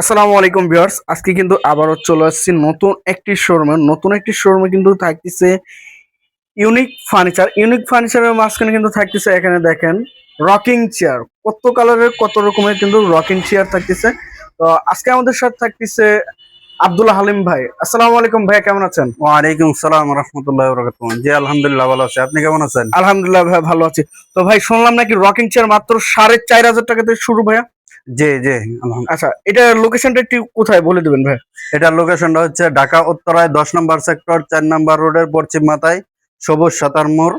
আসসালামু আলাইকুম ভিউয়ার্স আজকে কিন্তু আবারও চলে আসছি নতুন একটি শোরুমে। নতুন একটি শোরুমে কিন্তু থাকতেছে ইউনিক ফার্নিচার। ইউনিক ফার্নিচারের মাঝখানে কিন্তু থাকতেছে এখানে দেখেন রকিং চেয়ার। কত কালারের কত রকমের কিন্তু রকিং চেয়ার থাকতেছে। তো আজকে আমাদের সাথে থাকতেছে আব্দুল হালিম ভাই। আসসালামু আলাইকুম ভাই কেমন আছেন? ওয়ালাইকুম সালাম রহমতুল্লাহ বরকাতুহ। জি আলহামদুলিল্লাহ ভালো আছি। আপনি কেমন আছেন? আলহামদুলিল্লাহ ভাই ভালো আছি। তো ভাই শুনলাম নাকি রকিং চেয়ার মাত্র সাড়ে চার হাজার টাকা থেকে শুরু ভাইয়া? জি জি। আচ্ছা এটা লোকেশনটা একটু কোথায় বলে দিবেন ভাই? এটার লোকেশনটা হচ্ছে ঢাকা উত্তরায় দশ নম্বর সেক্টর চার নম্বর রোডের পশ্চিম মাথায় সবুজ সাতার মোড়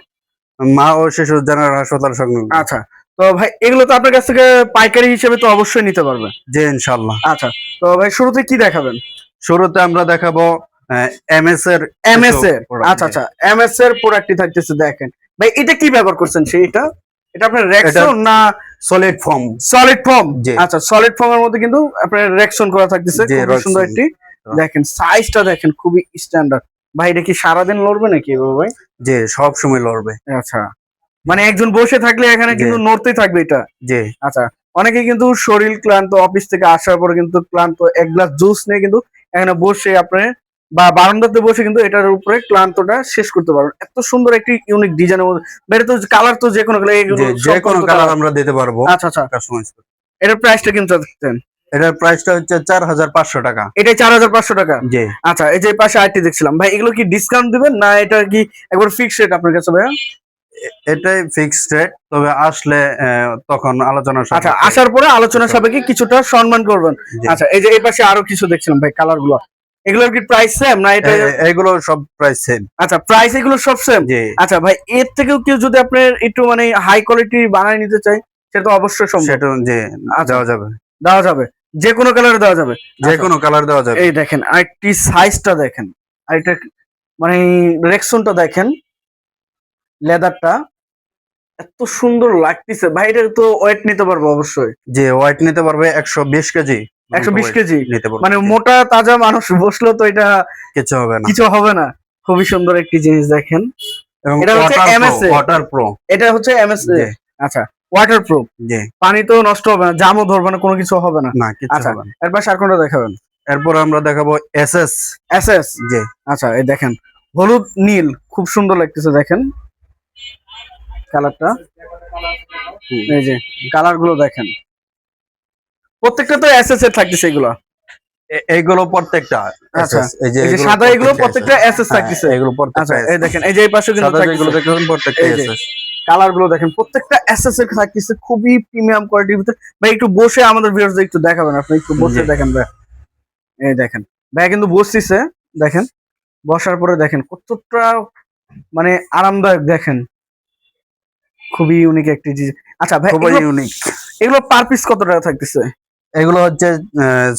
মা ও শিশু জেনারেল হাসপাতাল সংলগ্ন। আচ্ছা তো ভাই এগুলো তো আপনার কাছ থেকে পাইকারি হিসেবে তো অবশ্যই নিতে পারবেন জি ইনশাল্লাহ আচ্ছা তো ভাই শুরুতে কি দেখাবেন? শুরুতে আমরা দেখাবো এমএস এর এমএস এর? আচ্ছা আচ্ছা এমএস এর প্রোডাক্টই থাকতেছে দেখেন। ভাই এটা কি ব্যবহার করছেন সেইটা? এটা আপনার রেক্সন না সলিড ফর্ম সলিড ফর্ম। আচ্ছা সলিড ফর্মের মধ্যে কিন্তু আপনার রেক্সন করা থাকতেছে। জি, খুবই সুন্দর একটি। দেখেন সাইজটা দেখেন খুবই স্ট্যান্ডার্ড ভাই এটা কি সারাদিন লড়বে নাকি ভাই? জি সব সময় লড়বে। আচ্ছা। মানে একজন বসে থাকলে এখানে কিন্তু নড়তেই থাকবে এটা। জি। আচ্ছা অনেকে কিন্তু শরীর ক্লান্ত অফিস থেকে আসার পর কিন্তু ক্লান্ত এক গ্লাস জুস নিয়ে কিন্তু এখানে বসে আপনি বা বারান্দাতে বসে কিন্তু এটার উপরে ক্লান্তটা শেষ করতে পারবেন। এত সুন্দর একটি ইউনিক মধ্যে বেড়ে তো কালার তো যে কোনো যে কোনো কালার আমরা দিতে পারব। আচ্ছা আচ্ছা। এটার প্রাইসটা কিন্তু এটার প্রাইসটা হচ্ছে চার হাজার পাঁচশো টাকা। এটাই চার হাজার পাঁচশো টাকা? জি। আচ্ছা এই যে পাশে আইটি দেখছিলাম। ভাই এগুলো কি ডিসকাউন্ট দিবেন না এটা কি একবার ফিক্স রেট আপনার কাছে ভাইয়া? এটাই ফিক্সড রেট তবে আসলে আহ, তখন আলোচনা আচ্ছা আসার পরে আলোচনা সাপেক্ষে কিছুটা সম্মান করবেন। আচ্ছা এই যে এই পাশে আরও কিছু দেখছিলাম ভাই কালারগুলো। এগুলোর কি প্রাইস সেম না এটা এ- এগুলো সব প্রাইস সেম আচ্ছা প্রাইস এগুলো সব সেম আচ্ছা ভাই এর থেকেও কেউ যদি আপনার একটু মানে হাই কোয়ালিটি বানায় নিতে চাই সেটা তো অবশ্যই সম্ভব। সেটা যে আচ্ছা। দেওয়া যাবে। দেওয়া যাবে। যে কোনো কালারে দেওয়া যাবে। যে আচ্ছা, কোনো কালার দেওয়া যাবে। এই দেখেন আরেকটি সাইজটা দেখেন। আরেকটা মানে রেক্সনটা দেখেন। লেদারটা এত সুন্দর লাগতেছে। ভাই এটা তো ওয়েট নিতে পারব অবশ্যই। যে হোয়াইট নিতে পারবে একশো বিশ কেজি। একশো বিশ কেজি। মানে মোটা তাজা মানুষ বসলেও তো এটা কিছু হবে না। কিছু হবে না। খুবই সুন্দর একটি জিনিস দেখেন। এটা হচ্ছে MSA ওয়াটার প্রো এটা হচ্ছে এমএস আচ্ছা ওয়াটার প্রুফ পানি তো নষ্ট হবে না জামও ধরবে না কোনো কিছু হবে না। না কিছু আচ্ছা। হবে না। এরপর আর কোনটা দেখাবেন। এরপর আমরা দেখাবো S S S S G. আচ্ছা এই দেখেন হলুদ নীল খুব সুন্দর লাগতেছে দেখেন। কালারটা। এই যে কালারগুলো দেখেন। প্রত্যেকটা তো এস এস এর থাকতেছে এগুলো। এইগুলো প্রত্যেকটা আচ্ছা। এই যে এগুলো সাদা এগুলো প্রত্যেকটা SS এস এস হ্যাঁ, থাকতেছে। এগুলো প্রত্যেকটা আচ্ছা এই দেখেন এই যে এই পাশে কিন্তু সাদা যেগুলো দেখবেন প্রত্যেকটা এসএস কালারগুলো দেখেন প্রত্যেকটা এস এস এর থাকতেছে খুবই প্রিমিয়াম কোয়ালিটির ভিতরে। ভাই একটু বসে আমাদের ভিউয়ার্স একটু দেখাবেন আপনি একটু বসে দেখেন ভাই। এই দেখেন ভাই কিন্তু বসতিছে দেখেন। বসার পরে দেখেন কতটা মানে আরামদায়ক দেখেন। খুবই ইউনিক একটি জিনিস। আচ্ছা ভাই খুবই এগুলো- ইউনিক এগুলো পার পিস কত টাকা থাকতেছে? এগুলো হচ্ছে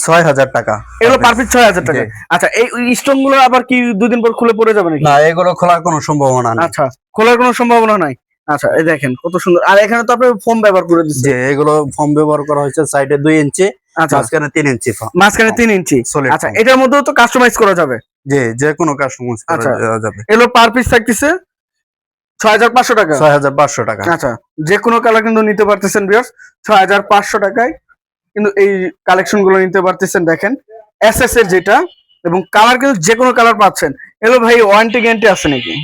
ছয় হাজার টাকা। এগুলো পার পিস ছয় হাজার টাকা। আচ্ছা এই স্টোনগুলো আবার কি দুদিন পর খুলে পড়ে যাবে নাকি? না এগুলো খোলার কোনো সম্ভাবনা নেই। আচ্ছা খোলার কোনো সম্ভাবনা নাই? আচ্ছা এই দেখেন কত সুন্দর। আর এখানে তো আপনি ফোম ব্যবহার করে দিচ্ছেন। যে এগুলো ফর্ম ব্যবহার করা হয়েছে সাইডে দুই ইঞ্চি আচ্ছা। মাঝখানে তিন ইঞ্চি। মাঝখানে তিন ইঞ্চি। আচ্ছা এটার মধ্যেও তো কাস্টমাইজ করা যাবে? যে যে কোনো কাস্টমার আচ্ছা। দেওয়া যাবে। এগুলো পার পিস থাকতেছে ছয় হাজার পাঁচশো টাকা? ছয় হাজার পাঁচশো টাকা। আচ্ছা যে কোনো কালার কিন্তু নিতে পারতেছেন বিয়ার্স ছয় হাজার পাঁচশো টাকায় কিন্তু এই কালেকশনগুলো নিতে পারতেছেন দেখেন। এস এস এর যেটা এবং কালার কিন্তু যে কোনো কালার পাচ্ছেন। এগুলো ভাই ওয়ারেন্টি গ্যারান্টি আছে নাকি?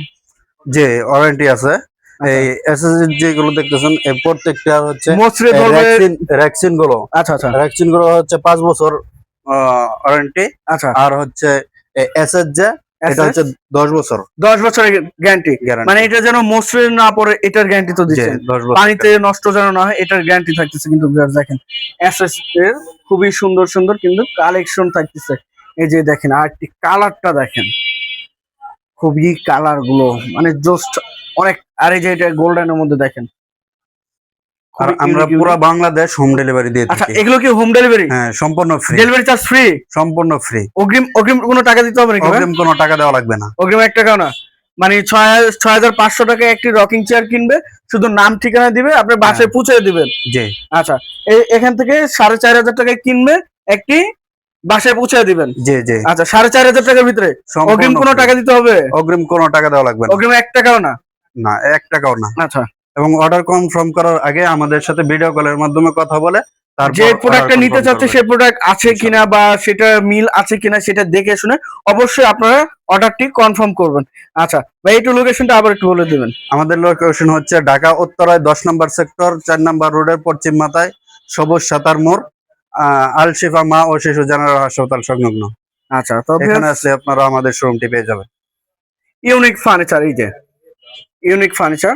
যে ওয়ারেন্টি আছে। এই এসএসএস যেগুলো দেখতেছেন এই প্রত্যেকটা হচ্ছে মোচড়ে ধরবে ভ্যাকসিনগুলো। আচ্ছা আচ্ছা। ভ্যাকসিনগুলো হচ্ছে পাঁচ বছর ওয়ারেন্টি আচ্ছা। আর হচ্ছে এসএস যে এটা হচ্ছে দশ বছর। দশ বছরের গ্যারান্টি মানে এটা যেন মোচড়ে না পড়ে এটার গ্যারান্টি তো দিচ্ছেন। পানিতে নষ্ট যেন না হয় এটার গ্যারান্টি থাকতেছে কিন্তু দেখেন। এসএস এর খুবই সুন্দর সুন্দর কিন্তু কালেকশন থাকতেছে। এই যে দেখেন আর একটি কালারটা দেখেন। খুবই কালারগুলো মানে জাস্ট অনেক আর এই যে এটা গোল্ডেনের মধ্যে দেখেন। আর আমরা। পুরো বাংলাদেশ হোম ডেলিভারি দিয়ে আচ্ছা এগুলো কি হোম ডেলিভারি হ্যাঁ সম্পূর্ণ ফ্রি ডেলিভারি চার্জ ফ্রি সম্পূর্ণ ফ্রি অগ্রিম অগ্রিম কোনো টাকা দিতে হবে নাকি অগ্রিম কোনো টাকা দেওয়া লাগবে না। অগ্রিম এক টাকাও না। মানে ছয় ছয় হাজার পাঁচশো টাকায় একটি রকিং চেয়ার কিনবে শুধু নাম ঠিকানা দিবে আপনি বাসায় পৌঁছে দিবেন। জি। আচ্ছা এখান থেকে সাড়ে চার হাজার টাকায় কিনবে একটি বাসায় পৌঁছে দিবেন। জি জি। আচ্ছা সাড়ে চার হাজার টাকার ভিতরে অগ্রিম কোনো টাকা দিতে হবে? অগ্রিম কোনো টাকা দেওয়া লাগবে না। অগ্রিম এক টাকাও না? না এক টাকাও না। আচ্ছা। এবং অর্ডার কনফার্ম করার আগে আমাদের সাথে ভিডিও কলের মাধ্যমে কথা বলে যে প্রোডাক্টটা নিতে চাচ্ছে। সেই প্রোডাক্ট আছে কিনা বা সেটা মিল আছে কিনা সেটা দেখে শুনে অবশ্যই আপনারা অর্ডারটি কনফার্ম করবেন। আচ্ছা ভাই একটু লোকেশনটা আবার একটু বলে দেবেন। আমাদের লোকেশন হচ্ছে ঢাকা উত্তরায় দশ নম্বর সেক্টর চার নম্বর রোডের পশ্চিম মাথায় সবুজ সাতার মোড় আহ, আল শিফা মা ও শিশু জেনারেল হাসপাতাল সংলগ্ন। আচ্ছা তো এখানে আসলে আপনারা আমাদের শোরুমটি পেয়ে যাবেন। ইউনিক ফার্নিচার এই যে। Unique furniture